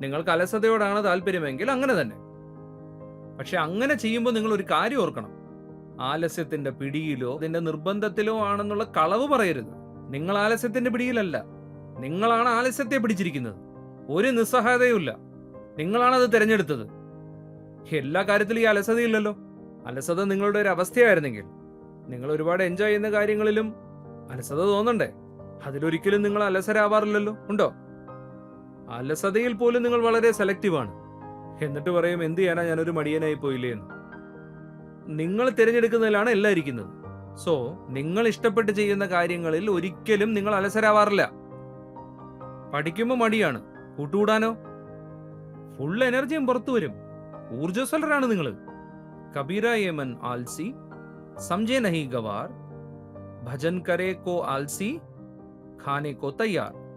നിങ്ങൾക്ക് അലസതയോടാണ് താല്പര്യമെങ്കിൽ അങ്ങനെ തന്നെ. പക്ഷെ അങ്ങനെ ചെയ്യുമ്പോൾ നിങ്ങൾ ഒരു കാര്യം ഓർക്കണം. ആലസ്യത്തിന്റെ പിടിയിലോ അതിന്റെ നിർബന്ധത്തിലോ ആണെന്നുള്ള കളവ് പറയരുത്. നിങ്ങൾ ആലസ്യത്തിന്റെ പിടിയിലല്ല. നിങ്ങളാണ് ആലസ്യത്തെ പിടിച്ചിരിക്കുന്നത്. ഒരു നിസ്സഹായതയുമില്ല. നിങ്ങളാണത് തിരഞ്ഞെടുത്തത്. എല്ലാ കാര്യത്തിലും ഈ അലസതയില്ലല്ലോ. അലസത നിങ്ങളുടെ ഒരു അവസ്ഥയായിരുന്നെങ്കിൽ. നിങ്ങൾ ഒരുപാട് എൻജോയ് ചെയ്യുന്ന കാര്യങ്ങളിലും അലസത തോന്നണ്ടേ? അതിലൊരിക്കലും നിങ്ങൾ അലസരാവാറില്ലല്ലോ. ഉണ്ടോ? അലസതയിൽ പോലും നിങ്ങൾ വളരെ സെലക്റ്റീവാണ് എന്നിട്ട് പറയും എന്ത് ചെയ്യാനാ? ഞാനൊരു മടിയനായി പോയില്ലേ എന്ന്. നിങ്ങൾ തിരഞ്ഞെടുക്കുന്നതിലാണ് എല്ലാം ഇരിക്കുന്നത്. സോ നിങ്ങൾ ഇഷ്ടപ്പെട്ട് ചെയ്യുന്ന കാര്യങ്ങളിൽ ഒരിക്കലും നിങ്ങൾ അലസരാവാറില്ല. പഠിക്കുമ്പോൾ മടിയാണ്. കൂട്ടുകൂടാനോ? ഫുൾ എനർജിയും പുറത്തു വരും. ഊർജസ്വലരാണ് നിങ്ങൾ കബീര യമൻ ആൽസി സംജയ് നഹി ഗവാർ ഭജൻ കരേ കോ ആൽസി ഖാനെ കോ തയ്യാർ.